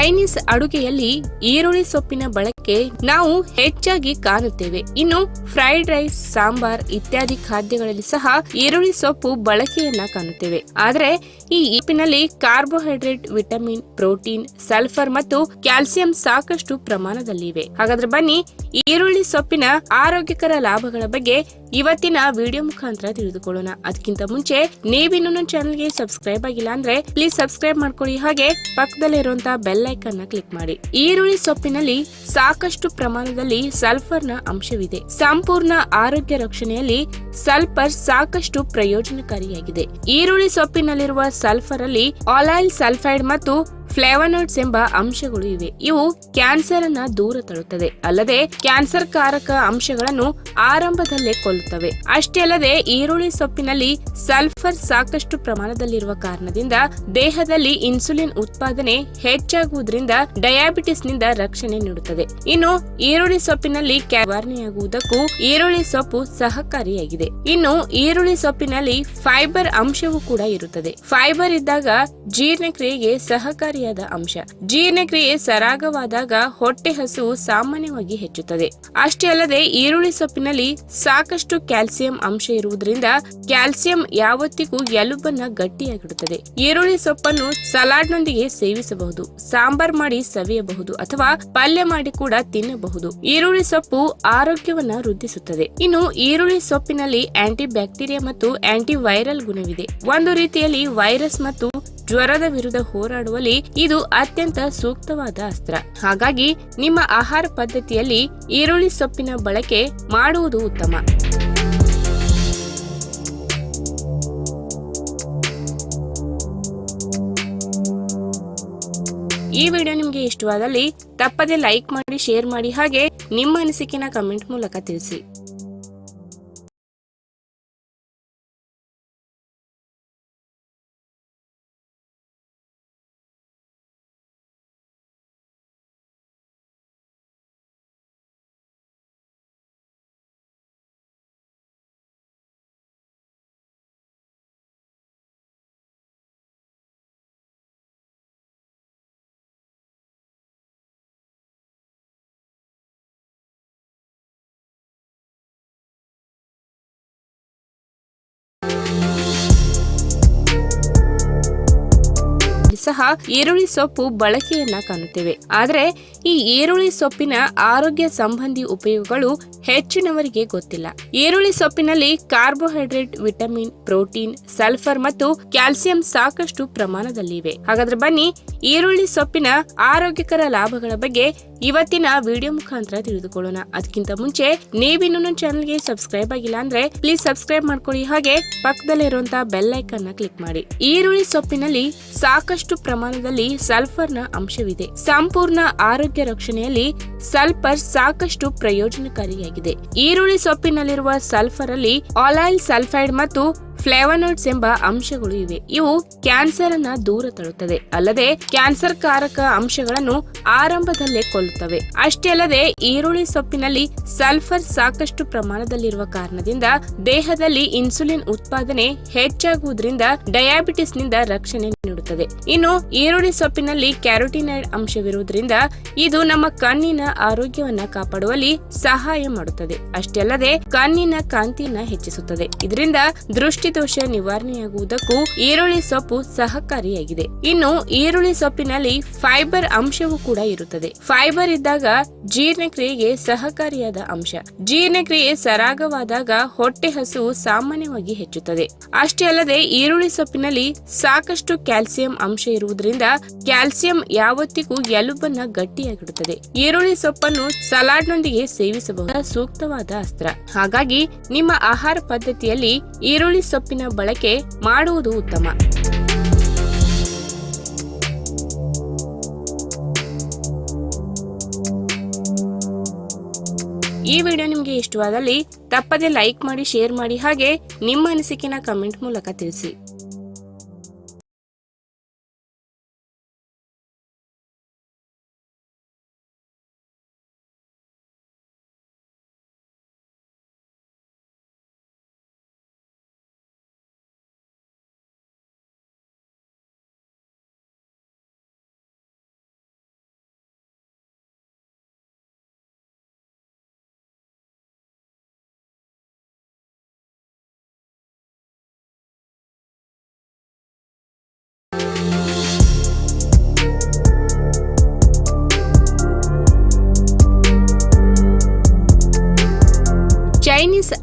Jane Chinese ಅಡುಗೆಯಲ್ಲಿ ಈರುಳ್ಳಿ ಸೊಪ್ಪಿನ ಬಳಕೆ ನಾವು ಹೆಚ್ಚಾಗಿ ಕಾಣುತ್ತೇವೆ. ಇನ್ನು ಫ್ರೈಡ್ ರೈಸ್ ಸಾಂಬಾರ್ ಇತ್ಯಾದಿ ಖಾದ್ಯಗಳಲ್ಲಿ ಸಹ ಈರುಳ್ಳಿ ಸೊಪ್ಪು ಬಳಕೆಯನ್ನ ಕಾಣುತ್ತೇವೆ. ಆದರೆ ಈ ಸೊಪ್ಪಿನಲ್ಲಿ ಕಾರ್ಬೋಹೈಡ್ರೇಟ್ ವಿಟಮಿನ್ ಪ್ರೋಟೀನ್ ಸಲ್ಫರ್ ಮತ್ತು ಕ್ಯಾಲ್ಸಿಯಂ ಸಾಕಷ್ಟು ಪ್ರಮಾಣದಲ್ಲಿವೆ. ಹಾಗಾದ್ರೆ ಬನ್ನಿ ಈರುಳ್ಳಿ ಸೊಪ್ಪಿನ ಆರೋಗ್ಯಕರ ಲಾಭಗಳ ಬಗ್ಗೆ ಇವತ್ತಿನ ವಿಡಿಯೋ ಮುಖಾಂತರ ತಿಳಿದುಕೊಳ್ಳೋಣ. ಅದಕ್ಕಿಂತ ಮುಂಚೆ ನೀವಿನ್ನೂ ನನ್ನ ಚಾನಲ್ಗೆ ಸಬ್ಸ್ಕ್ರೈಬ್ ಆಗಿಲ್ಲ ಅಂದ್ರೆ ಪ್ಲೀಸ್ ಸಬ್ಸ್ಕ್ರೈಬ್ ಮಾಡ್ಕೊಳ್ಳಿ. ಹಾಗೆ ಪಕ್ಕದಲ್ಲಿರುವಂತಹ ಬೆಲ್ ಐಕನ್ ನ ಕ್ಲಿಕ್ ಮಾಡಿ. ಈರುಳ್ಳಿ ಸೊಪ್ಪಿನಲ್ಲಿ ಸಾಕಷ್ಟು ಪ್ರಮಾಣದಲ್ಲಿ ಸಲ್ಫರ್ನ ಅಂಶವಿದೆ. ಸಂಪೂರ್ಣ ಆರೋಗ್ಯ ರಕ್ಷಣೆಯಲ್ಲಿ ಸಲ್ಫರ್ ಸಾಕಷ್ಟು ಪ್ರಯೋಜನಕಾರಿಯಾಗಿದೆ. ಈರುಳ್ಳಿ ಸೊಪ್ಪಿನಲ್ಲಿರುವ ಸಲ್ಫರ್ ಅಲ್ಲಿ ಆಲಾಯಿಲ್ ಸಲ್ಫೈಡ್ ಮತ್ತು ಫ್ಲೇವನಾಯ್ಡ್ಸ್ ಎಂಬ ಅಂಶಗಳು ಇವೆ. ಇವು ಕ್ಯಾನ್ಸರ್ ಅನ್ನ ದೂರ ತರುತ್ತದೆ. ಅಲ್ಲದೆ ಕ್ಯಾನ್ಸರ್ ಕಾರಕ ಅಂಶಗಳನ್ನು ಆರಂಭದಲ್ಲೇ ಕೊಲ್ಲುತ್ತವೆ. ಅಷ್ಟೇ ಅಲ್ಲದೆ ಈರುಳ್ಳಿ ಸೊಪ್ಪಿನಲ್ಲಿ ಸಲ್ಫರ್ ಸಾಕಷ್ಟು ಪ್ರಮಾಣದಲ್ಲಿರುವ ಕಾರಣದಿಂದ ದೇಹದಲ್ಲಿ ಇನ್ಸುಲಿನ್ ಉತ್ಪಾದನೆ ಹೆಚ್ಚಾಗುವುದರಿಂದ ಡಯಾಬಿಟಿಸ್ನಿಂದ ರಕ್ಷಣೆ ನೀಡುತ್ತದೆ. ಇನ್ನು ಈರುಳ್ಳಿ ಸೊಪ್ಪಿನಲ್ಲಿ ನಿವಾರಣೆಯಾಗುವುದಕ್ಕೂ ಈರುಳ್ಳಿ ಸೊಪ್ಪು ಸಹಕಾರಿಯಾಗಿದೆ. ಇನ್ನು ಈರುಳ್ಳಿ ಸೊಪ್ಪಿನಲ್ಲಿ ಫೈಬರ್ ಅಂಶವೂ ಕೂಡ ಇರುತ್ತದೆ. ಫೈಬರ್ ಇದ್ದಾಗ ಜೀರ್ಣಕ್ರಿಯೆಗೆ ಸಹಕಾರಿಯಾದ ಅಂಶ. ಜೀರ್ಣಕ್ರಿಯೆ ಸರಾಗವಾದಾಗ ಹೊಟ್ಟೆ ಹಸು ಸಾಮಾನ್ಯವಾಗಿ ಹೆಚ್ಚುತ್ತದೆ. ಅಷ್ಟೇ ಅಲ್ಲದೆ ಈರುಳ್ಳಿ ಸೊಪ್ಪಿನಲ್ಲಿ ಸಾಕಷ್ಟು ಕ್ಯಾಲ್ಸಿಯಂ ಅಂಶ ಇರುವುದರಿಂದ ಕ್ಯಾಲ್ಸಿಯಂ ಯಾವತ್ತಿಗೂ ಎಲುಬನ್ನ ಗಟ್ಟಿಯಾಗಿಡುತ್ತದೆ. ಈರುಳ್ಳಿ ಸೊಪ್ಪನ್ನು ಸಲಾಡ್ನೊಂದಿಗೆ ಸೇವಿಸಬಹುದು. ಸಾಂಬಾರ್ ಮಾಡಿ ಸವಿಯಬಹುದು ಅಥವಾ ಪಲ್ಯ ಮಾಡಿ ಕೂಡ ತಿನ್ನಬಹುದು. ಈರುಳ್ಳಿ ಸೊಪ್ಪು ಆರೋಗ್ಯವನ್ನ ವೃದ್ಧಿಸುತ್ತದೆ. ಇನ್ನು ಈರುಳ್ಳಿ ಸೊಪ್ಪಿನಲ್ಲಿ ಆಂಟಿ ಬ್ಯಾಕ್ಟೀರಿಯಾ ಮತ್ತು ಆಂಟಿ ವೈರಲ್ ಗುಣವಿದೆ. ಒಂದು ರೀತಿಯಲ್ಲಿ ವೈರಸ್ ಮತ್ತು ಜ್ವರದ ವಿರುದ್ಧ ಹೋರಾಡುವಲ್ಲಿ ಇದು ಅತ್ಯಂತ ಸೂಕ್ತವಾದ ಅಸ್ತ್ರ. ಹಾಗಾಗಿ ನಿಮ್ಮ ಆಹಾರ ಪದ್ಧತಿಯಲ್ಲಿ ಈರುಳ್ಳಿ ಸೊಪ್ಪಿನ ಬಳಕೆ ಮಾಡುವುದು ಉತ್ತಮ. ಈ ವಿಡಿಯೋ ನಿಮಗೆ ಇಷ್ಟವಾದಲ್ಲಿ ತಪ್ಪದೆ ಲೈಕ್ ಮಾಡಿ, ಶೇರ್ ಮಾಡಿ ಹಾಗೆ ನಿಮ್ಮ ಅನಿಸಿಕೆನ ಕಮೆಂಟ್ ಮೂಲಕ ತಿಳಿಸಿ. ಸಹ ಈರುಳ್ಳಿ ಸೊಪ್ಪು ಬಳಕೆಯನ್ನ ಕಾಣುತ್ತೇವೆ. ಆದರೆ ಈ ಈರುಳ್ಳಿ ಸೊಪ್ಪಿನ ಆರೋಗ್ಯ ಸಂಬಂಧಿ ಉಪಯೋಗಗಳು ಹೆಚ್ಚಿನವರಿಗೆ ಗೊತ್ತಿಲ್ಲ. ಈರುಳ್ಳಿ ಸೊಪ್ಪಿನಲ್ಲಿ ಕಾರ್ಬೋಹೈಡ್ರೇಟ್, ವಿಟಮಿನ್, ಪ್ರೋಟೀನ್, ಸಲ್ಫರ್ ಮತ್ತು ಕ್ಯಾಲ್ಸಿಯಂ ಸಾಕಷ್ಟು ಪ್ರಮಾಣದಲ್ಲಿವೆ. ಹಾಗಾದ್ರೆ ಬನ್ನಿ, ಈರುಳ್ಳಿ ಸೊಪ್ಪಿನ ಆರೋಗ್ಯಕರ ಲಾಭಗಳ ಬಗ್ಗೆ ಇವತ್ತಿನ ವಿಡಿಯೋ ಮುಖಾಂತರ ತಿಳಿದುಕೊಳ್ಳೋಣ. ಅದಕ್ಕಿಂತ ಮುಂಚೆ ನೀವಿನ್ನೂ ನನ್ನ ಚಾನಲ್ಗೆ ಸಬ್ಸ್ಕ್ರೈಬ್ ಆಗಿಲ್ಲ ಅಂದ್ರೆ ಪ್ಲೀಸ್ ಸಬ್ಸ್ಕ್ರೈಬ್ ಮಾಡ್ಕೊಳ್ಳಿ. ಹಾಗೆ ಪಕ್ಕದಲ್ಲಿರುವಂತಹ ಬೆಲ್ ಐಕನ್ನ ಕ್ಲಿಕ್ ಮಾಡಿ. ಈರುಳ್ಳಿ ಸೊಪ್ಪಿನಲ್ಲಿ ಸಾಕಷ್ಟು ಪ್ರಮಾಣದಲ್ಲಿ ಸಲ್ಫರ್ನ ಅಂಶವಿದೆ. ಸಂಪೂರ್ಣ ಆರೋಗ್ಯ ರಕ್ಷಣೆಯಲ್ಲಿ ಸಲ್ಫರ್ ಸಾಕಷ್ಟು ಪ್ರಯೋಜನಕಾರಿಯಾಗಿದೆ. ಈರುಳ್ಳಿ ಸೊಪ್ಪಿನಲ್ಲಿರುವ ಸಲ್ಫರ್ ಅಲ್ಲಿ ಆಲೈಲ್ ಸಲ್ಫೈಡ್ ಮತ್ತು ಫ್ಲೇವನಾಯ್ಡ್ಸ್ ಎಂಬ ಅಂಶಗಳು ಇವೆ. ಇವು ಕ್ಯಾನ್ಸರ್ ಅನ್ನ ದೂರ ತಳ್ಳುತ್ತದೆ ಅಲ್ಲದೆ ಕ್ಯಾನ್ಸರ್ ಕಾರಕ ಅಂಶಗಳನ್ನು ಆರಂಭದಲ್ಲೇ ಕೊಲ್ಲುತ್ತವೆ. ಅಷ್ಟೇ ಅಲ್ಲದೆ ಈರುಳ್ಳಿ ಸೊಪ್ಪಿನಲ್ಲಿ ಸಲ್ಫರ್ ಸಾಕಷ್ಟು ಪ್ರಮಾಣದಲ್ಲಿರುವ ಕಾರಣದಿಂದ ದೇಹದಲ್ಲಿ ಇನ್ಸುಲಿನ್ ಉತ್ಪಾದನೆ ಹೆಚ್ಚಾಗುವುದರಿಂದ ಡಯಾಬಿಟಿಸ್ನಿಂದ ರಕ್ಷಣೆ ನೀಡುತ್ತದೆ. ಇನ್ನು ಈರುಳ್ಳಿ ಸೊಪ್ಪಿನಲ್ಲಿ ಕ್ಯಾರೋಟಿನೈಡ್ ಅಂಶವಿರುವುದರಿಂದ ಇದು ನಮ್ಮ ಕಣ್ಣಿನ ಆರೋಗ್ಯವನ್ನ ಕಾಪಾಡುವಲ್ಲಿ ಸಹಾಯ ಮಾಡುತ್ತದೆ. ಅಷ್ಟೇ ಅಲ್ಲದೆ ಕಣ್ಣಿನ ಕಾಂತಿಯನ್ನ ಹೆಚ್ಚಿಸುತ್ತದೆ. ಇದರಿಂದ ದೃಷ್ಟಿ ದೋಷ ನಿವಾರಣೆಯಾಗುವುದಕ್ಕೂ ಈರುಳ್ಳಿ ಸೊಪ್ಪು ಸಹಕಾರಿಯಾಗಿದೆ. ಇನ್ನು ಈರುಳ್ಳಿ ಸೊಪ್ಪಿನಲ್ಲಿ ಫೈಬರ್ ಅಂಶವೂ ಕೂಡ ಇರುತ್ತದೆ. ಫೈಬರ್ ಇದ್ದಾಗ ಜೀರ್ಣಕ್ರಿಯೆಗೆ ಸಹಕಾರಿಯಾದ ಅಂಶ. ಜೀರ್ಣಕ್ರಿಯೆ ಸರಾಗವಾದಾಗ ಹೊಟ್ಟೆ ಹಸುವು ಸಾಮಾನ್ಯವಾಗಿ ಹೆಚ್ಚುತ್ತದೆ. ಅಷ್ಟೇ ಅಲ್ಲದೆ ಈರುಳ್ಳಿ ಸೊಪ್ಪಿನಲ್ಲಿ ಸಾಕಷ್ಟು ಕ್ಯಾಲ್ಸಿಯಂ ಅಂಶ ಇರುವುದರಿಂದ ಕ್ಯಾಲ್ಸಿಯಂ ಯಾವತ್ತಿಗೂ ಎಲುಬನ್ನ ಗಟ್ಟಿಯಾಗಿಡುತ್ತದೆ. ಈರುಳ್ಳಿ ಸೊಪ್ಪನ್ನು ಸಲಾಡ್ನೊಂದಿಗೆ ಸೇವಿಸಬಹುದು ಸೂಕ್ತವಾದ ಅಸ್ತ್ರ. ಹಾಗಾಗಿ ನಿಮ್ಮ ಆಹಾರ ಪದ್ಧತಿಯಲ್ಲಿ ಈರುಳ್ಳಿ ಸೊಪ್ಪಿನ ಬಳಕೆ ಮಾಡುವುದು ಉತ್ತಮ. ಈ ವಿಡಿಯೋ ನಿಮಗೆ ಇಷ್ಟವಾದಲ್ಲಿ ತಪ್ಪದೆ ಲೈಕ್ ಮಾಡಿ, ಶೇರ್ ಮಾಡಿ ಹಾಗೆ ನಿಮ್ಮ ಅನಿಸಿಕೆನ ಕಮೆಂಟ್ ಮೂಲಕ ತಿಳಿಸಿ.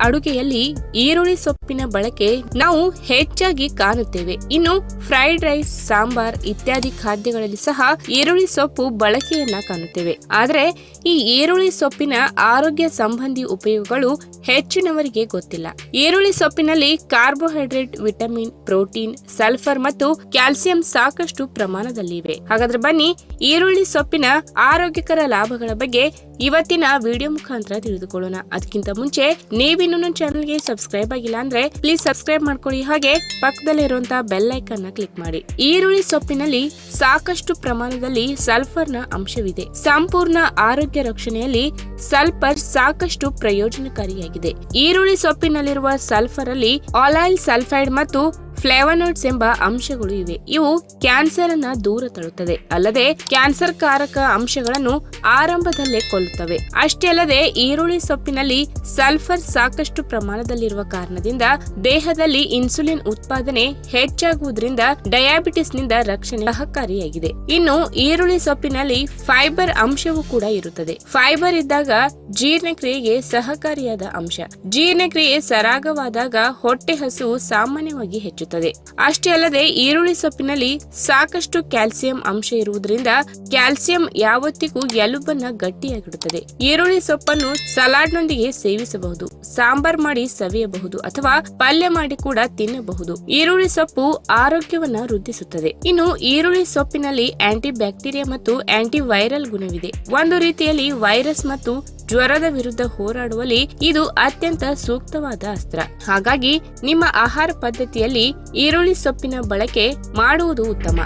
ಅಡುಗೆಯಲ್ಲಿ ಈರುಳ್ಳಿ ಸೊಪ್ಪಿನ ಬಳಕೆ ನಾವು ಹೆಚ್ಚಾಗಿ ಕಾಣುತ್ತೇವೆ. ಇನ್ನು ಫ್ರೈಡ್ ರೈಸ್ ಸಾಂಬಾರ್ ಇತ್ಯಾದಿ ಖಾದ್ಯಗಳಲ್ಲಿ ಸಹ ಈರುಳ್ಳಿ ಸೊಪ್ಪು ಬಳಕೆಯನ್ನ ಕಾಣುತ್ತೇವೆ. ಆದರೆ ಈ ಈರುಳ್ಳಿ ಸೊಪ್ಪಿನ ಆರೋಗ್ಯ ಸಂಬಂಧಿ ಉಪಯೋಗಗಳು ಹೆಚ್ಚಿನವರಿಗೆ ಗೊತ್ತಿಲ್ಲ. ಈರುಳ್ಳಿ ಸೊಪ್ಪಿನಲ್ಲಿ ಕಾರ್ಬೋಹೈಡ್ರೇಟ್ ವಿಟಮಿನ್ ಪ್ರೋಟೀನ್ ಸಲ್ಫರ್ ಮತ್ತು ಕ್ಯಾಲ್ಸಿಯಂ ಸಾಕಷ್ಟು ಪ್ರಮಾಣದಲ್ಲಿವೆ. ಹಾಗಾದ್ರೆ ಬನ್ನಿ, ಈರುಳ್ಳಿ ಸೊಪ್ಪಿನ ಆರೋಗ್ಯಕರ ಲಾಭಗಳ ಬಗ್ಗೆ ಇವತ್ತಿನ ವಿಡಿಯೋ ಮುಖಾಂತರ ತಿಳಿದುಕೊಳ್ಳೋಣ. ಅದಕ್ಕಿಂತ ಮುಂಚೆ ನೀವಿನ್ನು ನನ್ನ ಚಾನಲ್ಗೆ ಸಬ್ಸ್ಕ್ರೈಬ್ ಆಗಿಲ್ಲ ಅಂದ್ರೆ ಪ್ಲೀಸ್ ಸಬ್ಸ್ಕ್ರೈಬ್ ಮಾಡ್ಕೊಳ್ಳಿ. ಹಾಗೆ ಪಕ್ಕದಲ್ಲಿರುವಂತಹ ಬೆಲ್ ಐಕನ್ನ ಕ್ಲಿಕ್ ಮಾಡಿ. ಈರುಳ್ಳಿ ಸೊಪ್ಪಿನಲ್ಲಿ ಸಾಕಷ್ಟು ಪ್ರಮಾಣದಲ್ಲಿ ಸಲ್ಫರ್ನ ಅಂಶವಿದೆ. ಸಂಪೂರ್ಣ ಆರೋಗ್ಯ ರಕ್ಷಣೆಯಲ್ಲಿ ಸಲ್ಫರ್ ಸಾಕಷ್ಟು ಪ್ರಯೋಜನಕಾರಿಯಾಗಿದೆ. ಈರುಳ್ಳಿ ಸೊಪ್ಪಿನಲ್ಲಿರುವ ಸಲ್ಫರ್ ಅಲ್ಲಿ ಆಲಾಯಿಲ್ ಸಲ್ಫೈಡ್ ಮತ್ತು ಫ್ಲೇವನಾಯ್ಡ್ಸ್ ಎಂಬ ಅಂಶಗಳು ಇವೆ. ಇವು ಕ್ಯಾನ್ಸರ್ ಅನ್ನ ದೂರ ತಳ್ಳುತ್ತದೆ ಅಲ್ಲದೆ ಕ್ಯಾನ್ಸರ್ ಕಾರಕ ಅಂಶಗಳನ್ನು ಆರಂಭದಲ್ಲೇ ಕೊಲ್ಲುತ್ತವೆ. ಅಷ್ಟೇ ಅಲ್ಲದೆ ಈರುಳ್ಳಿ ಸೊಪ್ಪಿನಲ್ಲಿ ಸಲ್ಫರ್ ಸಾಕಷ್ಟು ಪ್ರಮಾಣದಲ್ಲಿರುವ ಕಾರಣದಿಂದ ದೇಹದಲ್ಲಿ ಇನ್ಸುಲಿನ್ ಉತ್ಪಾದನೆ ಹೆಚ್ಚಾಗುವುದರಿಂದ ಡಯಾಬಿಟಿಸ್ನಿಂದ ರಕ್ಷಣೆ ಸಹಕಾರಿಯಾಗಿದೆ. ಇನ್ನು ಈರುಳ್ಳಿ ಸೊಪ್ಪಿನಲ್ಲಿ ಫೈಬರ್ ಅಂಶವೂ ಕೂಡ ಇರುತ್ತದೆ. ಫೈಬರ್ ಇದ್ದಾಗ ಜೀರ್ಣಕ್ರಿಯೆಗೆ ಸಹಕಾರಿಯಾದ ಅಂಶ. ಜೀರ್ಣಕ್ರಿಯೆ ಸರಾಗವಾದಾಗ ಹೊಟ್ಟೆ ಹಸುವು ಸಾಮಾನ್ಯವಾಗಿ ಹೆಚ್ಚುತ್ತದೆ. ಅಷ್ಟೇ ಅಲ್ಲದೆ ಈರುಳ್ಳಿ ಸೊಪ್ಪಿನಲ್ಲಿ ಸಾಕಷ್ಟು ಕ್ಯಾಲ್ಸಿಯಂ ಅಂಶ ಇರುವುದರಿಂದ ಕ್ಯಾಲ್ಸಿಯಂ ಯಾವತ್ತಿಗೂ ಎಲುಬನ್ನ ಗಟ್ಟಿಯಾಗಿಡುತ್ತದೆ. ಈರುಳ್ಳಿ ಸೊಪ್ಪನ್ನು ಸಲಾಡ್ನೊಂದಿಗೆ ಸೇವಿಸಬಹುದು, ಸಾಂಬಾರ್ ಮಾಡಿ ಸವಿಯಬಹುದು ಅಥವಾ ಪಲ್ಯ ಮಾಡಿ ಕೂಡ ತಿನ್ನಬಹುದು. ಈರುಳ್ಳಿ ಸೊಪ್ಪು ಆರೋಗ್ಯವನ್ನ ವೃದ್ಧಿಸುತ್ತದೆ. ಇನ್ನು ಈರುಳ್ಳಿ ಸೊಪ್ಪಿನಲ್ಲಿ ಆಂಟಿ ಬ್ಯಾಕ್ಟೀರಿಯಾ ಮತ್ತು ಆಂಟಿ ವೈರಲ್ ಗುಣವಿದೆ. ಒಂದು ರೀತಿಯಲ್ಲಿ ವೈರಸ್ ಮತ್ತು ಜ್ವರದ ವಿರುದ್ಧ ಹೋರಾಡುವಲ್ಲಿ ಇದು ಅತ್ಯಂತ ಸೂಕ್ತವಾದ ಅಸ್ತ್ರ. ಹಾಗಾಗಿ ನಿಮ್ಮ ಆಹಾರ ಪದ್ಧತಿಯಲ್ಲಿ ಈರುಳ್ಳಿ ಸೊಪ್ಪಿನ ಬಳಕೆ ಮಾಡುವುದು ಉತ್ತಮ.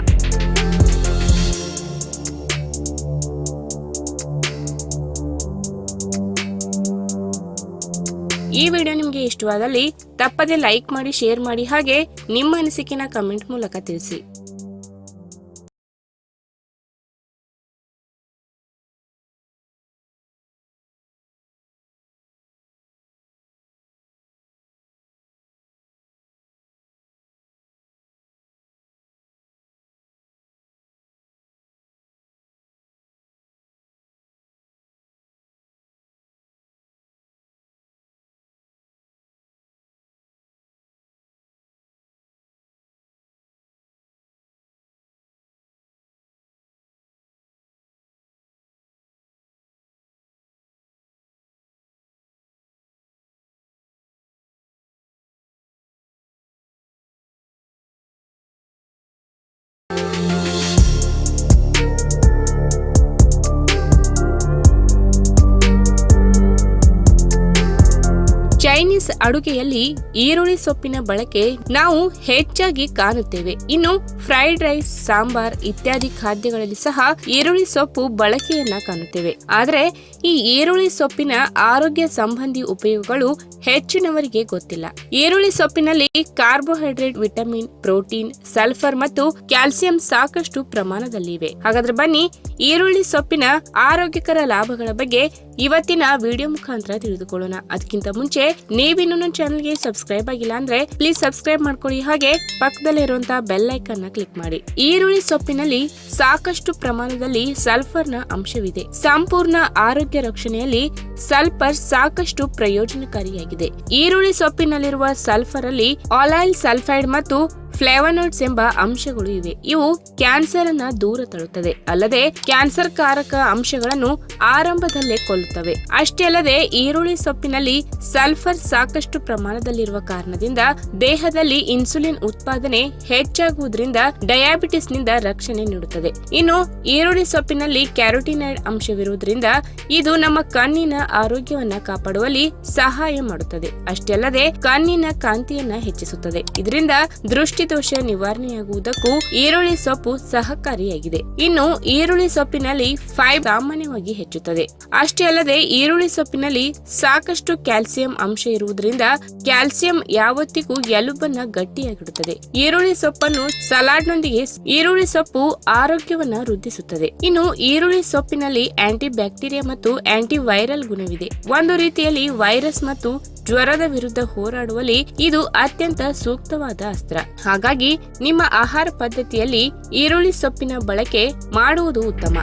ಈ ವಿಡಿಯೋ ನಿಮಗೆ ಇಷ್ಟವಾದಲ್ಲಿ ತಪ್ಪದೆ ಲೈಕ್ ಮಾಡಿ, ಶೇರ್ ಮಾಡಿ ಹಾಗೆ ನಿಮ್ಮ ಅನಿಸಿಕೆನ ಕಮೆಂಟ್ ಮೂಲಕ ತಿಳಿಸಿ. ಚೈನೀಸ್ ಅಡುಗೆಯಲ್ಲಿ ಈರುಳ್ಳಿ ಸೊಪ್ಪಿನ ಬಳಕೆ ನಾವು ಹೆಚ್ಚಾಗಿ ಕಾಣುತ್ತೇವೆ. ಇನ್ನು ಫ್ರೈಡ್ ರೈಸ್, ಸಾಂಬಾರ್ ಇತ್ಯಾದಿ ಖಾದ್ಯಗಳಲ್ಲಿ ಸಹ ಈರುಳ್ಳಿ ಸೊಪ್ಪು ಬಳಕೆಯನ್ನ ಕಾಣುತ್ತೇವೆ. ಆದರೆ ಈ ಈರುಳ್ಳಿ ಸೊಪ್ಪಿನ ಆರೋಗ್ಯ ಸಂಬಂಧಿ ಉಪಯೋಗಗಳು ಹೆಚ್ಚಿನವರಿಗೆ ಗೊತ್ತಿಲ್ಲ. ಈರುಳ್ಳಿ ಸೊಪ್ಪಿನಲ್ಲಿ ಕಾರ್ಬೋಹೈಡ್ರೇಟ್, ವಿಟಮಿನ್, ಪ್ರೋಟೀನ್, ಸಲ್ಫರ್ ಮತ್ತು ಕ್ಯಾಲ್ಸಿಯಂ ಸಾಕಷ್ಟು ಪ್ರಮಾಣದಲ್ಲಿವೆ. ಹಾಗಾದ್ರೆ ಬನ್ನಿ, ಈರುಳ್ಳಿ ಸೊಪ್ಪಿನ ಆರೋಗ್ಯಕರ ಲಾಭಗಳ ಬಗ್ಗೆ ಇವತ್ತಿನ ವಿಡಿಯೋ ಮುಖಾಂತರ ತಿಳಿದುಕೊಳ್ಳೋಣ. ಅದಕ್ಕಿಂತ ಮುಂಚೆ ನೀವಿನ್ನು ನನ್ನ ಚಾನಲ್ಗೆ ಸಬ್ಸ್ಕ್ರೈಬ್ ಆಗಿಲ್ಲ ಅಂದ್ರೆ ಪ್ಲೀಸ್ ಸಬ್ಸ್ಕ್ರೈಬ್ ಮಾಡ್ಕೊಳ್ಳಿ. ಹಾಗೆ ಪಕ್ಕದಲ್ಲಿರುವಂತಹ ಬೆಲ್ ಐಕನ್ನ ಕ್ಲಿಕ್ ಮಾಡಿ. ಈರುಳ್ಳಿ ಸೊಪ್ಪಿನಲ್ಲಿ ಸಾಕಷ್ಟು ಪ್ರಮಾಣದಲ್ಲಿ ಸಲ್ಫರ್ನ ಅಂಶವಿದೆ. ಸಂಪೂರ್ಣ ಆರೋಗ್ಯ ರಕ್ಷಣೆಯಲ್ಲಿ ಸಲ್ಫರ್ ಸಾಕಷ್ಟು ಪ್ರಯೋಜನಕಾರಿಯಾಗಿದೆ. ಈರುಳ್ಳಿ ಸೊಪ್ಪಿನಲ್ಲಿರುವ ಸಲ್ಫರ್ ಅಲ್ಲಿ ಆಲಾಯಿಲ್ ಸಲ್ಫೈಡ್ ಮತ್ತು ಫ್ಲೇವನಾಯ್ಡ್ಸ್ ಎಂಬ ಅಂಶಗಳು ಇವೆ. ಇವು ಕ್ಯಾನ್ಸರ್ ಅನ್ನ ದೂರ ತಳ್ಳುತ್ತದೆ ಅಲ್ಲದೆ ಕ್ಯಾನ್ಸರ್ ಕಾರಕ ಅಂಶಗಳನ್ನು ಆರಂಭದಲ್ಲೇ ಕೊಲ್ಲುತ್ತವೆ. ಅಷ್ಟೇ ಅಲ್ಲದೆ ಈರುಳ್ಳಿ ಸೊಪ್ಪಿನಲ್ಲಿ ಸಲ್ಫರ್ ಸಾಕಷ್ಟು ಪ್ರಮಾಣದಲ್ಲಿರುವ ಕಾರಣದಿಂದ ದೇಹದಲ್ಲಿ ಇನ್ಸುಲಿನ್ ಉತ್ಪಾದನೆ ಹೆಚ್ಚಾಗುವುದರಿಂದ ಡಯಾಬಿಟಿಸ್ನಿಂದ ರಕ್ಷಣೆ ನೀಡುತ್ತದೆ. ಇನ್ನು ಈರುಳ್ಳಿ ಸೊಪ್ಪಿನಲ್ಲಿ ಕ್ಯಾರೋಟಿನೈಡ್ ಅಂಶವಿರುವುದರಿಂದ ಇದು ನಮ್ಮ ಕಣ್ಣಿನ ಆರೋಗ್ಯವನ್ನ ಕಾಪಾಡುವಲ್ಲಿ ಸಹಾಯ ಮಾಡುತ್ತದೆ. ಅಷ್ಟೇ ಅಲ್ಲದೆ ಕಣ್ಣಿನ ಕಾಂತಿಯನ್ನ ಹೆಚ್ಚಿಸುತ್ತದೆ. ಇದರಿಂದ ದೃಷ್ಟಿದೋಷ ನಿವಾರಣೆಯಾಗುವುದಕ್ಕೂ ಈರುಳ್ಳಿ ಸೊಪ್ಪು ಸಹಕಾರಿಯಾಗಿದೆ. ಇನ್ನು ಈರುಳ್ಳಿ ಸೊಪ್ಪಿನಲ್ಲಿ ಫೈಬರ್ ಸಾಮಾನ್ಯವಾಗಿ ಹೆಚ್ಚುತ್ತದೆ. ಅಷ್ಟೇ ಅಲ್ಲದೆ ಈರುಳ್ಳಿ ಸೊಪ್ಪಿನಲ್ಲಿ ಸಾಕಷ್ಟು ಕ್ಯಾಲ್ಸಿಯಂ ಅಂಶ ಇರುವುದರಿಂದ ಕ್ಯಾಲ್ಸಿಯಂ ಯಾವತ್ತಿಗೂ ಎಲುಬನ್ನ ಗಟ್ಟಿಯಾಗಿಡುತ್ತದೆ. ಈರುಳ್ಳಿ ಸೊಪ್ಪನ್ನು ಸಲಾಡ್ನೊಂದಿಗೆ ಈರುಳ್ಳಿ ಸೊಪ್ಪು ಆರೋಗ್ಯವನ್ನ ವೃದ್ಧಿಸುತ್ತದೆ. ಇನ್ನು ಈರುಳ್ಳಿ ಸೊಪ್ಪಿನಲ್ಲಿ ಆಂಟಿ ಬ್ಯಾಕ್ಟೀರಿಯಾ ಮತ್ತು ಆಂಟಿ ವೈರಲ್ ಗುಣವಿದೆ. ಒಂದು ರೀತಿಯಲ್ಲಿ ವೈರಸ್ ಮತ್ತು ಜ್ವರದ ವಿರುದ್ಧ ಹೋರಾಡುವಲ್ಲಿ ಇದು ಅತ್ಯಂತ ಸೂಕ್ತವಾದ ಅಸ್ತ್ರ. ಹಾಗಾಗಿ ನಿಮ್ಮ ಆಹಾರ ಪದ್ಧತಿಯಲ್ಲಿ ಈರುಳ್ಳಿ ಸೊಪ್ಪಿನ ಬಳಕೆ ಮಾಡುವುದು ಉತ್ತಮ.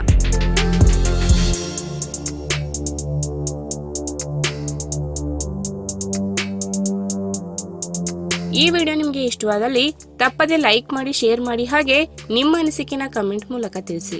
ಈ ವಿಡಿಯೋ ನಿಮಗೆ ಇಷ್ಟವಾದಲ್ಲಿ ತಪ್ಪದೆ ಲೈಕ್ ಮಾಡಿ, ಶೇರ್ ಮಾಡಿ ಹಾಗೆ ನಿಮ್ಮ ಅನಿಸಿಕೆನ ಕಮೆಂಟ್ ಮೂಲಕ ತಿಳಿಸಿ.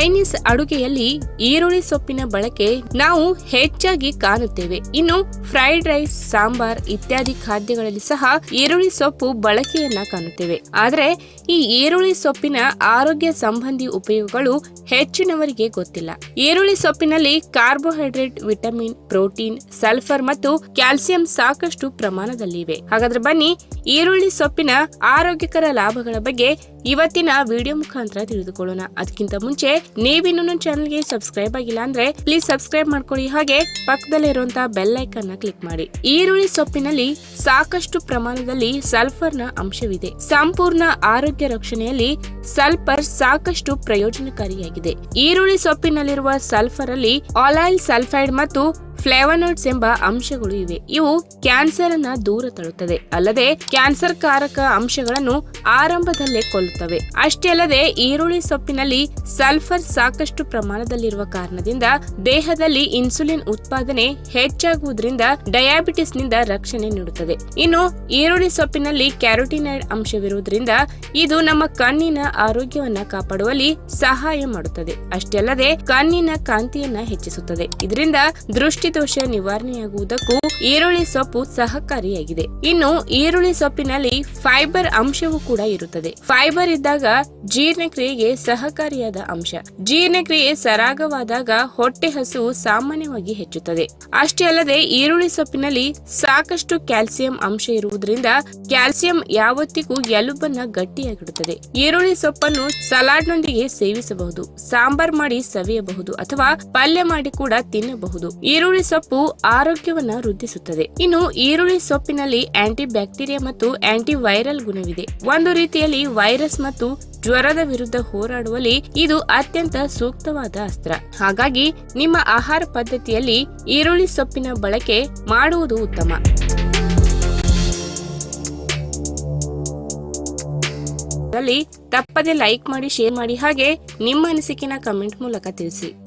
ಚೈನೀಸ್ ಅಡುಗೆಯಲ್ಲಿ ಈರುಳ್ಳಿ ಸೊಪ್ಪಿನ ಬಳಕೆ ನಾವು ಹೆಚ್ಚಾಗಿ ಕಾಣುತ್ತೇವೆ. ಇನ್ನು ಫ್ರೈಡ್ ರೈಸ್ ಸಾಂಬಾರ್ ಇತ್ಯಾದಿ ಖಾದ್ಯಗಳಲ್ಲಿ ಸಹ ಈರುಳ್ಳಿ ಸೊಪ್ಪು ಬಳಕೆಯನ್ನ ಕಾಣುತ್ತೇವೆ. ಆದರೆ ಈ ಈರುಳ್ಳಿ ಸೊಪ್ಪಿನ ಆರೋಗ್ಯ ಸಂಬಂಧಿ ಉಪಯೋಗಗಳು ಹೆಚ್ಚಿನವರಿಗೆ ಗೊತ್ತಿಲ್ಲ. ಈರುಳ್ಳಿ ಸೊಪ್ಪಿನಲ್ಲಿ ಕಾರ್ಬೋಹೈಡ್ರೇಟ್ ವಿಟಮಿನ್ ಪ್ರೋಟೀನ್ ಸಲ್ಫರ್ ಮತ್ತು ಕ್ಯಾಲ್ಸಿಯಂ ಸಾಕಷ್ಟು ಪ್ರಮಾಣದಲ್ಲಿವೆ. ಹಾಗಾದ್ರೆ ಬನ್ನಿ, ಈರುಳ್ಳಿ ಸೊಪ್ಪಿನ ಆರೋಗ್ಯಕರ ಲಾಭಗಳ ಬಗ್ಗೆ ಇವತ್ತಿನ ವಿಡಿಯೋ ಮುಖಾಂತರ ತಿಳಿದುಕೊಳ್ಳೋಣ. ಅದಕ್ಕಿಂತ ಮುಂಚೆ ನೀವಿನ್ನೂ ನನ್ನ ಚಾನಲ್ಗೆ ಸಬ್ಸ್ಕ್ರೈಬ್ ಆಗಿಲ್ಲ ಅಂದ್ರೆ ಪ್ಲೀಸ್ ಸಬ್ಸ್ಕ್ರೈಬ್ ಮಾಡ್ಕೊಳ್ಳಿ. ಹಾಗೆ ಪಕ್ಕದಲ್ಲಿರುವಂತಹ ಬೆಲ್ ಐಕನ್ ಕ್ಲಿಕ್ ಮಾಡಿ. ಈರುಳ್ಳಿ ಸೊಪ್ಪಿನಲ್ಲಿ ಸಾಕಷ್ಟು ಪ್ರಮಾಣದಲ್ಲಿ ಸಲ್ಫರ್ನ ಅಂಶವಿದೆ. ಸಂಪೂರ್ಣ ಆರೋಗ್ಯ ರಕ್ಷಣೆಯಲ್ಲಿ ಸಲ್ಫರ್ ಸಾಕಷ್ಟು ಪ್ರಯೋಜನಕಾರಿಯಾಗಿದೆ. ಈರುಳ್ಳಿ ಸೊಪ್ಪಿನಲ್ಲಿರುವ ಸಲ್ಫರ್ ಅಲ್ಲಿ ಆಲಾಯಿಲ್ ಸಲ್ಫೈಡ್ ಮತ್ತು ಫ್ಲೇವನಾಯ್ಡ್ಸ್ ಎಂಬ ಅಂಶಗಳು ಇವೆ. ಇವು ಕ್ಯಾನ್ಸರ್ ಅನ್ನ ದೂರ ತಳ್ಳುತ್ತದೆ ಅಲ್ಲದೆ ಕ್ಯಾನ್ಸರ್ ಕಾರಕ ಅಂಶಗಳನ್ನು ಆರಂಭದಲ್ಲೇ ಕೊಲ್ಲುತ್ತವೆ. ಅಷ್ಟೇ ಅಲ್ಲದೆ ಈರುಳ್ಳಿ ಸೊಪ್ಪಿನಲ್ಲಿ ಸಲ್ಫರ್ ಸಾಕಷ್ಟು ಪ್ರಮಾಣದಲ್ಲಿರುವ ಕಾರಣದಿಂದ ದೇಹದಲ್ಲಿ ಇನ್ಸುಲಿನ್ ಉತ್ಪಾದನೆ ಹೆಚ್ಚಾಗುವುದರಿಂದ ಡಯಾಬಿಟಿಸ್ನಿಂದ ರಕ್ಷಣೆ ನೀಡುತ್ತದೆ. ಇನ್ನು ಈರುಳ್ಳಿ ಸೊಪ್ಪಿನಲ್ಲಿ ಕ್ಯಾರೋಟಿನೈಡ್ ಅಂಶವಿರುವುದರಿಂದ ಇದು ನಮ್ಮ ಕಣ್ಣಿನ ಆರೋಗ್ಯವನ್ನ ಕಾಪಾಡುವಲ್ಲಿ ಸಹಾಯ ಮಾಡುತ್ತದೆ. ಅಷ್ಟೇ ಅಲ್ಲದೆ ಕಣ್ಣಿನ ಕಾಂತಿಯನ್ನ ಹೆಚ್ಚಿಸುತ್ತದೆ. ಇದರಿಂದ ದೃಷ್ಟಿ ದೋಷ ನಿವಾರಣೆಯಾಗುವುದಕ್ಕೂ ಈರುಳ್ಳಿ ಸೊಪ್ಪು ಸಹಕಾರಿಯಾಗಿದೆ. ಇನ್ನು ಈರುಳ್ಳಿ ಸೊಪ್ಪಿನಲ್ಲಿ ಫೈಬರ್ ಅಂಶವೂ ಕೂಡ ಇರುತ್ತದೆ. ಫೈಬರ್ ಇದ್ದಾಗ ಜೀರ್ಣಕ್ರಿಯೆಗೆ ಸಹಕಾರಿಯಾದ ಅಂಶ. ಜೀರ್ಣಕ್ರಿಯೆ ಸರಾಗವಾದಾಗ ಹೊಟ್ಟೆ ಹಸು ಸಾಮಾನ್ಯವಾಗಿ ಹೆಚ್ಚುತ್ತದೆ. ಅಷ್ಟೇ ಅಲ್ಲದೆ ಈರುಳ್ಳಿ ಸೊಪ್ಪಿನಲ್ಲಿ ಸಾಕಷ್ಟು ಕ್ಯಾಲ್ಸಿಯಂ ಅಂಶ ಇರುವುದರಿಂದ ಕ್ಯಾಲ್ಸಿಯಂ ಯಾವತ್ತಿಗೂ ಎಲುಬನ್ನ ಗಟ್ಟಿಯಾಗಿಡುತ್ತದೆ. ಈರುಳ್ಳಿ ಸೊಪ್ಪನ್ನು ಸಲಾಡ್ನೊಂದಿಗೆ ಸೇವಿಸಬಹುದು. ಸಾಂಬಾರ್ ಮಾಡಿ ಸವಿಯಬಹುದು ಅಥವಾ ಪಲ್ಯ ಮಾಡಿ ಕೂಡ ತಿನ್ನಬಹುದು. ಈರುಳ್ಳಿ ಸೊಪ್ಪು ಆರೋಗ್ಯವನ್ನ ವೃದ್ಧಿಸುತ್ತದೆ. ಇನ್ನು ಈರುಳ್ಳಿ ಸೊಪ್ಪಿನಲ್ಲಿ ಆಂಟಿ ಬ್ಯಾಕ್ಟೀರಿಯಾ ಮತ್ತು ಆಂಟಿ ವೈರಲ್ ಗುಣವಿದೆ. ಒಂದು ರೀತಿಯಲ್ಲಿ ವೈರಸ್ ಮತ್ತು ಜ್ವರದ ವಿರುದ್ಧ ಹೋರಾಡುವಲ್ಲಿ ಇದು ಅತ್ಯಂತ ಸೂಕ್ತವಾದ ಅಸ್ತ್ರ. ಹಾಗಾಗಿ ನಿಮ್ಮ ಆಹಾರ ಪದ್ಧತಿಯಲ್ಲಿ ಈರುಳ್ಳಿ ಸೊಪ್ಪಿನ ಬಳಕೆ ಮಾಡುವುದು ಉತ್ತಮ. ತಪ್ಪದೆ ಲೈಕ್ ಮಾಡಿ ಶೇರ್ ಮಾಡಿ ಹಾಗೆ ನಿಮ್ಮ ಅನಿಸಿಕೆನ ಕಮೆಂಟ್ ಮೂಲಕ ತಿಳಿಸಿ.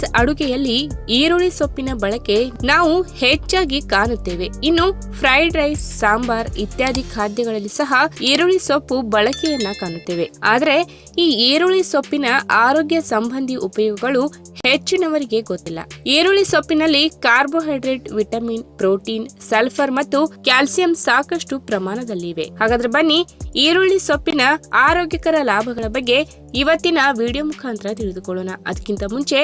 ಚೈನೀಸ್ ಅಡುಗೆಯಲ್ಲಿ ಈರುಳ್ಳಿ ಸೊಪ್ಪಿನ ಬಳಕೆ ನಾವು ಹೆಚ್ಚಾಗಿ ಕಾಣುತ್ತೇವೆ. ಇನ್ನು ಫ್ರೈಡ್ ರೈಸ್ ಸಾಂಬಾರ್ ಇತ್ಯಾದಿ ಖಾದ್ಯಗಳಲ್ಲಿ ಸಹ ಈರುಳ್ಳಿ ಸೊಪ್ಪು ಬಳಕೆಯನ್ನ ಕಾಣುತ್ತೇವೆ. ಆದರೆ ಈ ಈರುಳ್ಳಿ ಸೊಪ್ಪಿನ ಆರೋಗ್ಯ ಸಂಬಂಧಿ ಉಪಯೋಗಗಳು ಹೆಚ್ಚಿನವರಿಗೆ ಗೊತ್ತಿಲ್ಲ. ಈರುಳ್ಳಿ ಸೊಪ್ಪಿನಲ್ಲಿ ಕಾರ್ಬೋಹೈಡ್ರೇಟ್ ವಿಟಮಿನ್ ಪ್ರೋಟೀನ್ ಸಲ್ಫರ್ ಮತ್ತು ಕ್ಯಾಲ್ಸಿಯಂ ಸಾಕಷ್ಟು ಪ್ರಮಾಣದಲ್ಲಿವೆ. ಹಾಗಾದ್ರೆ ಬನ್ನಿ ಈರುಳ್ಳಿ ಸೊಪ್ಪಿನ ಆರೋಗ್ಯಕರ ಲಾಭಗಳ ಬಗ್ಗೆ ಇವತ್ತಿನ ವಿಡಿಯೋ ಮುಖಾಂತರ ತಿಳಿದುಕೊಳ್ಳೋಣ. ಅದಕ್ಕಿಂತ ಮುಂಚೆ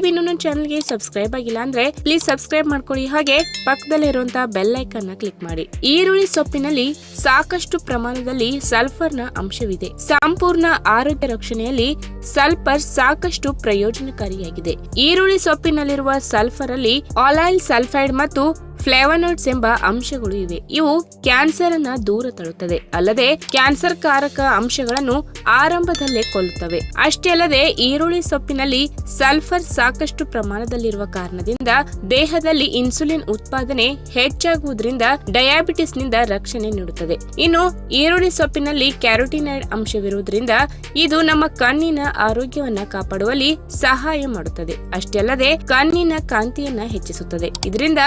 ನೀವಿನ್ನೂ ನನ್ನ ಚಾನಲ್ಗೆ ಸಬ್ಸ್ಕ್ರೈಬ್ ಆಗಿಲ್ಲ ಅಂದ್ರೆ ಪ್ಲೀಸ್ ಸಬ್ಸ್ಕ್ರೈಬ್ ಮಾಡ್ಕೊಳ್ಳಿ ಹಾಗೆ ಪಕ್ಕದಲ್ಲಿರುವಂತಹ ಬೆಲ್ ಐಕನ್ ಕ್ಲಿಕ್ ಮಾಡಿ. ಈರುಳ್ಳಿ ಸೊಪ್ಪಿನಲ್ಲಿ ಸಾಕಷ್ಟು ಪ್ರಮಾಣದಲ್ಲಿ ಸಲ್ಫರ್ನ ಅಂಶವಿದೆ. ಸಂಪೂರ್ಣ ಆರೋಗ್ಯ ರಕ್ಷಣೆಯಲ್ಲಿ ಸಲ್ಫರ್ ಸಾಕಷ್ಟು ಪ್ರಯೋಜನಕಾರಿಯಾಗಿದೆ. ಈರುಳ್ಳಿ ಸೊಪ್ಪಿನಲ್ಲಿರುವ ಸಲ್ಫರ್ ಅಲ್ಲಿ ಆಲಾಯಿಲ್ ಸಲ್ಫೈಡ್ ಮತ್ತು ಫ್ಲೇವನಾಯ್ಡ್ಸ್ ಎಂಬ ಅಂಶಗಳು ಇವೆ. ಇವು ಕ್ಯಾನ್ಸರ್ ಅನ್ನ ದೂರ ತಳ್ಳುತ್ತದೆ ಅಲ್ಲದೆ ಕ್ಯಾನ್ಸರ್ ಕಾರಕ ಅಂಶಗಳನ್ನು ಆರಂಭದಲ್ಲೇ ಕೊಲ್ಲುತ್ತವೆ. ಅಷ್ಟೇ ಅಲ್ಲದೆ ಈರುಳ್ಳಿ ಸೊಪ್ಪಿನಲ್ಲಿ ಸಲ್ಫರ್ ಸಾಕಷ್ಟು ಪ್ರಮಾಣದಲ್ಲಿರುವ ಕಾರಣದಿಂದ ದೇಹದಲ್ಲಿ ಇನ್ಸುಲಿನ್ ಉತ್ಪಾದನೆ ಹೆಚ್ಚಾಗುವುದರಿಂದ ಡಯಾಬಿಟಿಸ್ನಿಂದ ರಕ್ಷಣೆ ನೀಡುತ್ತದೆ. ಇನ್ನು ಈರುಳ್ಳಿ ಸೊಪ್ಪಿನಲ್ಲಿ ಕ್ಯಾರೋಟಿನೈಡ್ ಅಂಶವಿರುವುದರಿಂದ ಇದು ನಮ್ಮ ಕಣ್ಣಿನ ಆರೋಗ್ಯವನ್ನ ಕಾಪಾಡುವಲ್ಲಿ ಸಹಾಯ ಮಾಡುತ್ತದೆ. ಅಷ್ಟೇ ಅಲ್ಲದೆ ಕಣ್ಣಿನ ಕಾಂತಿಯನ್ನ ಹೆಚ್ಚಿಸುತ್ತದೆ. ಇದರಿಂದ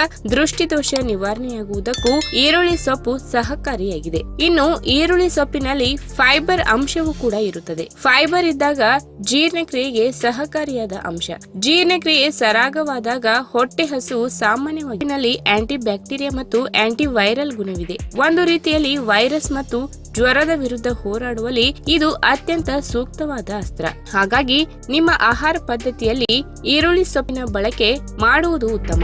ದೃಷ್ಟಿದೋಷ ನಿವಾರಣೆಯಾಗುವುದಕ್ಕೂ ಈರುಳ್ಳಿ ಸೊಪ್ಪು ಸಹಕಾರಿಯಾಗಿದೆ. ಇನ್ನು ಈರುಳ್ಳಿ ಸೊಪ್ಪಿನಲ್ಲಿ ಫೈಬರ್ ಅಂಶವೂ ಕೂಡ ಇರುತ್ತದೆ. ಫೈಬರ್ ಇದ್ದಾಗ ಜೀರ್ಣಕ್ರಿಯೆಗೆ ಸಹಕಾರಿಯಾದ ಅಂಶ. ಜೀರ್ಣಕ್ರಿಯೆ ಸರಾಗವಾದಾಗ ಹೊಟ್ಟೆ ಹಸು ಸಾಮಾನ್ಯವಾಗಿ ಆಂಟಿ ಬ್ಯಾಕ್ಟೀರಿಯಾ ಮತ್ತು ಆಂಟಿ ವೈರಲ್ ಗುಣವಿದೆ. ಒಂದು ರೀತಿಯಲ್ಲಿ ವೈರಸ್ ಮತ್ತು ಜ್ವರದ ವಿರುದ್ಧ ಹೋರಾಡುವಲ್ಲಿ ಇದು ಅತ್ಯಂತ ಸೂಕ್ತವಾದ ಅಸ್ತ್ರ. ಹಾಗಾಗಿ ನಿಮ್ಮ ಆಹಾರ ಪದ್ಧತಿಯಲ್ಲಿ ಈರುಳ್ಳಿ ಸೊಪ್ಪಿನ ಬಳಕೆ ಮಾಡುವುದು ಉತ್ತಮ.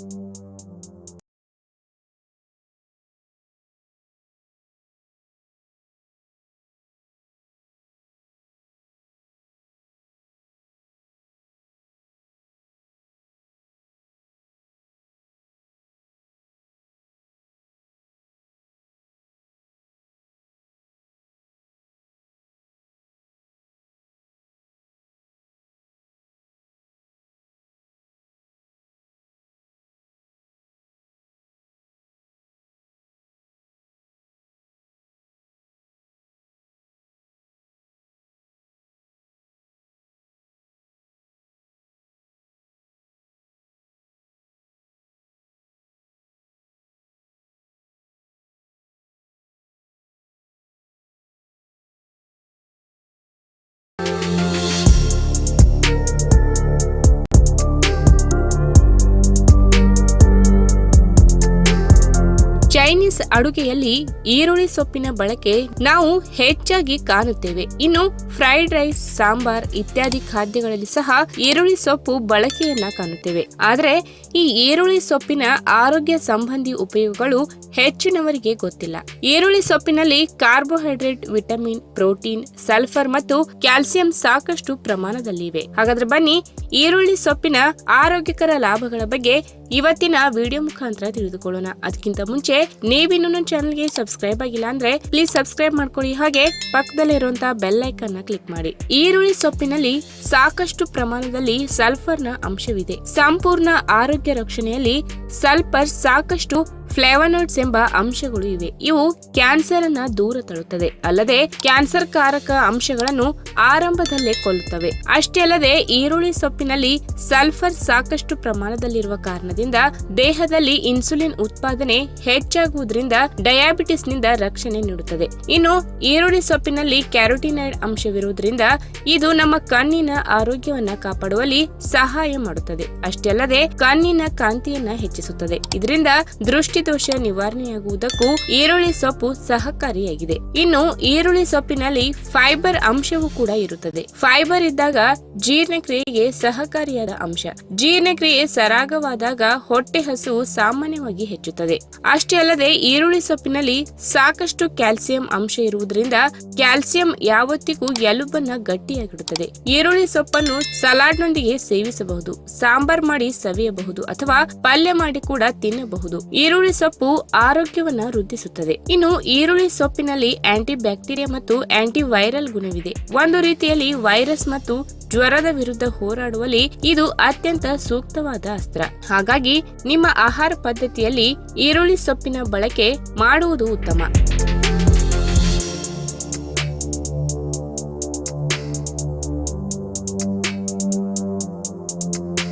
ಅಡುಗೆಯಲ್ಲಿ ಈರುಳ್ಳಿ ಸೊಪ್ಪಿನ ಬಳಕೆ ನಾವು ಹೆಚ್ಚಾಗಿ ಕಾಣುತ್ತೇವೆ. ಇನ್ನು ಫ್ರೈಡ್ ರೈಸ್ ಸಾಂಬಾರ್ ಇತ್ಯಾದಿ ಖಾದ್ಯಗಳಲ್ಲಿ ಸಹ ಈರುಳ್ಳಿ ಸೊಪ್ಪು ಬಳಕೆಯನ್ನ ಕಾಣುತ್ತೇವೆ. ಆದರೆ ಈ ಈರುಳ್ಳಿ ಸೊಪ್ಪಿನ ಆರೋಗ್ಯ ಸಂಬಂಧಿ ಉಪಯೋಗಗಳು ಹೆಚ್ಚಿನವರಿಗೆ ಗೊತ್ತಿಲ್ಲ. ಈರುಳ್ಳಿ ಸೊಪ್ಪಿನಲ್ಲಿ ಕಾರ್ಬೋಹೈಡ್ರೇಟ್ ವಿಟಮಿನ್ ಪ್ರೋಟೀನ್ ಸಲ್ಫರ್ ಮತ್ತು ಕ್ಯಾಲ್ಸಿಯಂ ಸಾಕಷ್ಟು ಪ್ರಮಾಣದಲ್ಲಿವೆ. ಹಾಗಾದ್ರೆ ಬನ್ನಿ, ಈರುಳ್ಳಿ ಸೊಪ್ಪಿನ ಆರೋಗ್ಯಕರ ಲಾಭಗಳ ಬಗ್ಗೆ ಇವತ್ತಿನ ವಿಡಿಯೋ ಮುಖಾಂತರ ತಿಳಿದುಕೊಳ್ಳೋಣ. ಅದಕ್ಕಿಂತ ಮುಂಚೆ ನೀವಿನ್ನು ನನ್ನ ಚಾನಲ್ಗೆ ಸಬ್ಸ್ಕ್ರೈಬ್ ಆಗಿಲ್ಲ ಅಂದ್ರೆ ಪ್ಲೀಸ್ ಸಬ್ಸ್ಕ್ರೈಬ್ ಮಾಡ್ಕೊಳ್ಳಿ. ಹಾಗೆ ಪಕ್ಕದಲ್ಲಿರುವಂತಹ ಬೆಲ್ ಐಕನ್ನ ಕ್ಲಿಕ್ ಮಾಡಿ. ಈರುಳ್ಳಿ ಸೊಪ್ಪಿನಲ್ಲಿ ಸಾಕಷ್ಟು ಪ್ರಮಾಣದಲ್ಲಿ ಸಲ್ಫರ್ನ ಅಂಶವಿದೆ. ಸಂಪೂರ್ಣ ಆರೋಗ್ಯ ರಕ್ಷಣೆಯಲ್ಲಿ ಸಲ್ಫರ್ ಸಾಕಷ್ಟು ಫ್ಲೇವನಾಯ್ಡ್ಸ್ ಎಂಬ ಅಂಶಗಳು ಇವೆ. ಇವು ಕ್ಯಾನ್ಸರ್ ಅನ್ನ ದೂರ ತಳ್ಳುತ್ತದೆ ಅಲ್ಲದೆ ಕ್ಯಾನ್ಸರ್ ಕಾರಕ ಅಂಶಗಳನ್ನು ಆರಂಭದಲ್ಲೇ ಕೊಲ್ಲುತ್ತವೆ. ಅಷ್ಟೇ ಅಲ್ಲದೆ ಈರುಳ್ಳಿ ಸೊಪ್ಪಿನಲ್ಲಿ ಸಲ್ಫರ್ ಸಾಕಷ್ಟು ಪ್ರಮಾಣದಲ್ಲಿರುವ ಕಾರಣದಿಂದ ದೇಹದಲ್ಲಿ ಇನ್ಸುಲಿನ್ ಉತ್ಪಾದನೆ ಹೆಚ್ಚಾಗುವುದರಿಂದ ಡಯಾಬಿಟಿಸ್ನಿಂದ ರಕ್ಷಣೆ ನೀಡುತ್ತದೆ. ಇನ್ನು ಈರುಳ್ಳಿ ಸೊಪ್ಪಿನಲ್ಲಿ ಕ್ಯಾರೋಟಿನೈಡ್ ಅಂಶವಿರುವುದರಿಂದ ಇದು ನಮ್ಮ ಕಣ್ಣಿನ ಆರೋಗ್ಯವನ್ನ ಕಾಪಾಡುವಲ್ಲಿ ಸಹಾಯ ಮಾಡುತ್ತದೆ. ಅಷ್ಟೇ ಅಲ್ಲದೆ ಕಣ್ಣಿನ ಕಾಂತಿಯನ್ನ ಹೆಚ್ಚಿಸುತ್ತದೆ. ಇದರಿಂದ ದೃಷ್ಟಿ ದೋಷ ನಿವಾರಣೆಯಾಗುವುದಕ್ಕೂ ಈರುಳ್ಳಿ ಸೊಪ್ಪು ಸಹಕಾರಿಯಾಗಿದೆ. ಇನ್ನು ಈರುಳ್ಳಿ ಸೊಪ್ಪಿನಲ್ಲಿ ಫೈಬರ್ ಅಂಶವೂ ಕೂಡ ಇರುತ್ತದೆ. ಫೈಬರ್ ಇದ್ದಾಗ ಜೀರ್ಣಕ್ರಿಯೆಗೆ ಸಹಕಾರಿಯಾದ ಅಂಶ. ಜೀರ್ಣಕ್ರಿಯೆ ಸರಾಗವಾದಾಗ ಹೊಟ್ಟೆ ಹಸು ಸಾಮಾನ್ಯವಾಗಿ ಹೆಚ್ಚುತ್ತದೆ. ಅಷ್ಟೇ ಅಲ್ಲದೆ ಈರುಳ್ಳಿ ಸೊಪ್ಪಿನಲ್ಲಿ ಸಾಕಷ್ಟು ಕ್ಯಾಲ್ಸಿಯಂ ಅಂಶ ಇರುವುದರಿಂದ ಕ್ಯಾಲ್ಸಿಯಂ ಯಾವತ್ತಿಗೂ ಎಲುಬನ್ನ ಗಟ್ಟಿಯಾಗಿಡುತ್ತದೆ. ಈರುಳ್ಳಿ ಸೊಪ್ಪನ್ನು ಸಲಾಡ್ನೊಂದಿಗೆ ಸೇವಿಸಬಹುದು. ಸಾಂಬಾರ್ ಮಾಡಿ ಸವಿಯಬಹುದು ಅಥವಾ ಪಲ್ಯ ಮಾಡಿ ಕೂಡ ತಿನ್ನಬಹುದು. ಈರುಳ್ಳಿ ಸೊಪ್ಪು ಆರೋಗ್ಯವನ್ನ ವೃದ್ಧಿಸುತ್ತದೆ. ಇನ್ನು ಈರುಳ್ಳಿ ಸೊಪ್ಪಿನಲ್ಲಿ ಆಂಟಿ ಬ್ಯಾಕ್ಟೀರಿಯಾ ಮತ್ತು ಆಂಟಿ ವೈರಲ್ ಗುಣವಿದೆ. ಒಂದು ರೀತಿಯಲ್ಲಿ ವೈರಸ್ ಮತ್ತು ಜ್ವರದ ವಿರುದ್ಧ ಹೋರಾಡುವಲ್ಲಿ ಇದು ಅತ್ಯಂತ ಸೂಕ್ತವಾದ ಅಸ್ತ್ರ. ಹಾಗಾಗಿ ನಿಮ್ಮ ಆಹಾರ ಪದ್ಧತಿಯಲ್ಲಿ ಈರುಳ್ಳಿ ಸೊಪ್ಪಿನ ಬಳಕೆ ಮಾಡುವುದು ಉತ್ತಮ.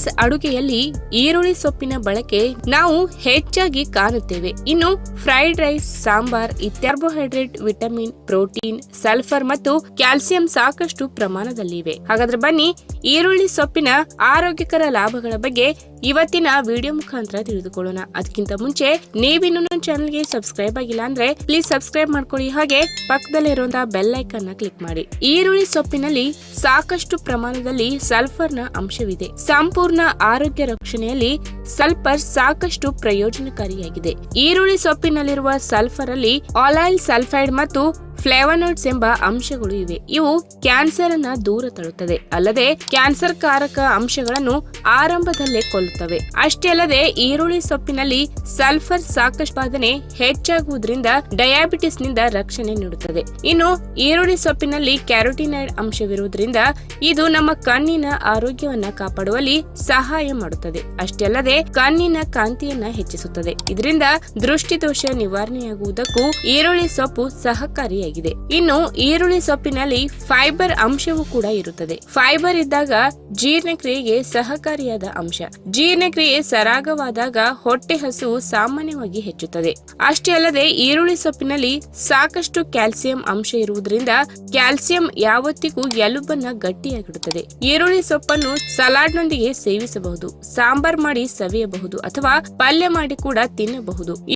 ಚೈನೀಸ್ ಅಡುಗೆಯಲ್ಲಿ ಈರುಳ್ಳಿ ಸೊಪ್ಪಿನ ಬಳಕೆ ನಾವು ಹೆಚ್ಚಾಗಿ ಕಾಣುತ್ತೇವೆ. ಇನ್ನು fried rice sambar carbohydrate, vitamin, protein, sulphur ಮತ್ತು ಕ್ಯಾಲ್ಸಿಯಂ ಸಾಕಷ್ಟು ಪ್ರಮಾಣದಲ್ಲಿವೆ. ಹಾಗಾದ್ರೆ ಬನ್ನಿ, ಈರುಳ್ಳಿ ಸೊಪ್ಪಿನ ಆರೋಗ್ಯಕರ ಲಾಭಗಳ ಬಗ್ಗೆ ಇವತ್ತಿನ ವಿಡಿಯೋ ಮುಖಾಂತರ ತಿಳಿದುಕೊಳ್ಳೋಣ. ಅದಕ್ಕಿಂತ ಮುಂಚೆ ನೀವಿನ್ನು ನನ್ನ ಚಾನಲ್ಗೆ ಸಬ್ಸ್ಕ್ರೈಬ್ ಆಗಿಲ್ಲ ಅಂದ್ರೆ ಪ್ಲೀಸ್ ಸಬ್ಸ್ಕ್ರೈಬ್ ಮಾಡ್ಕೊಳ್ಳಿ. ಹಾಗೆ ಪಕ್ಕದಲ್ಲಿರುವಂತಹ ಬೆಲ್ ಐಕನ್ನ ಕ್ಲಿಕ್ ಮಾಡಿ. ಈರುಳ್ಳಿ ಸೊಪ್ಪಿನಲ್ಲಿ ಸಾಕಷ್ಟು ಪ್ರಮಾಣದಲ್ಲಿ ಸಲ್ಫರ್ನ ಅಂಶವಿದೆ. ಸಂಪೂರ್ಣ ಆರೋಗ್ಯ ರಕ್ಷಣೆಯಲ್ಲಿ ಸಲ್ಫರ್ ಸಾಕಷ್ಟು ಪ್ರಯೋಜನಕಾರಿಯಾಗಿದೆ. ಈರುಳ್ಳಿ ಸೊಪ್ಪಿನಲ್ಲಿರುವ ಸಲ್ಫರ್ ಅಲ್ಲಿ ಆಲಾಯಿಲ್ ಸಲ್ಫೈಡ್ ಮತ್ತು ಫ್ಲೇವನಾಯ್ಡ್ಸ್ ಎಂಬ ಅಂಶಗಳು ಇವೆ. ಇವು ಕ್ಯಾನ್ಸರ್ ಅನ್ನ ದೂರ ತಳ್ಳುತ್ತದೆ ಅಲ್ಲದೆ ಕ್ಯಾನ್ಸರ್ ಕಾರಕ ಅಂಶಗಳನ್ನು ಆರಂಭದಲ್ಲೇ ಕೊಲ್ಲುತ್ತವೆ ಅಷ್ಟೇ ಅಲ್ಲದೆ, ಈರುಳ್ಳಿ ಸೊಪ್ಪಿನಲ್ಲಿ ಸಲ್ಫರ್ ಸಾಕಷ್ಟು ಹೆಚ್ಚಾಗುವುದರಿಂದ ಡಯಾಬಿಟಿಸ್ನಿಂದ ರಕ್ಷಣೆ ನೀಡುತ್ತದೆ. ಇನ್ನು, ಈರುಳ್ಳಿ ಸೊಪ್ಪಿನಲ್ಲಿ ಕ್ಯಾರೋಟಿನೈಡ್ ಅಂಶವಿರುವುದರಿಂದ ಇದು ನಮ್ಮ ಕಣ್ಣಿನ ಆರೋಗ್ಯವನ್ನ ಕಾಪಾಡುವಲ್ಲಿ ಸಹಾಯ ಮಾಡುತ್ತದೆ. ಅಷ್ಟೇ ಅಲ್ಲದೆ, ಕಣ್ಣಿನ ಕಾಂತಿಯನ್ನ ಹೆಚ್ಚಿಸುತ್ತದೆ. ಇದರಿಂದ ದೃಷ್ಟಿದೋಷ ನಿವಾರಣೆಯಾಗುವುದಕ್ಕೂ ಈರುಳ್ಳಿ ಸೊಪ್ಪು ಸಹಕಾರಿಯಾಗಿದೆ. ಇನ್ನು, ಈರುಳ್ಳಿ ಸೊಪ್ಪಿನಲ್ಲಿ ಫೈಬರ್ ಅಂಶವೂ ಕೂಡ ಇರುತ್ತದೆ. ಫೈಬರ್ ಇದ್ದಾಗ ಜೀರ್ಣಕ್ರಿಯೆಗೆ ಸಹಕಾರಿಯಾದ ಅಂಶ. ಜೀರ್ಣಕ್ರಿಯೆ ಸರಾಗವಾದಾಗ ಹೊಟ್ಟೆ ಹಸು ಸಾಮಾನ್ಯವಾಗಿ ಹೆಚ್ಚುತ್ತದೆ. ಅಷ್ಟೇ ಅಲ್ಲದೆ ಈರುಳ್ಳಿ ಸೊಪ್ಪಿನಲ್ಲಿ ಸಾಕಷ್ಟು ಕ್ಯಾಲ್ಸಿಯಂ ಅಂಶ ಇರುವುದರಿಂದ ಕ್ಯಾಲ್ಸಿಯಂ ಯಾವತ್ತಿಗೂ ಎಲುಬನ್ನ ಗಟ್ಟಿಯಾಗಿಡುತ್ತದೆ. ಈರುಳ್ಳಿ ಸೊಪ್ಪನ್ನು ಸಲಾಡ್ನೊಂದಿಗೆ ಸೇವಿಸಬಹುದು, ಸಾಂಬಾರ್ ಮಾಡಿ ಸವಿಯಬಹುದು ಅಥವಾ ಪಲ್ಯ ಮಾಡಿ ಕೂಡ ತಿನ್ನಬಹುದು.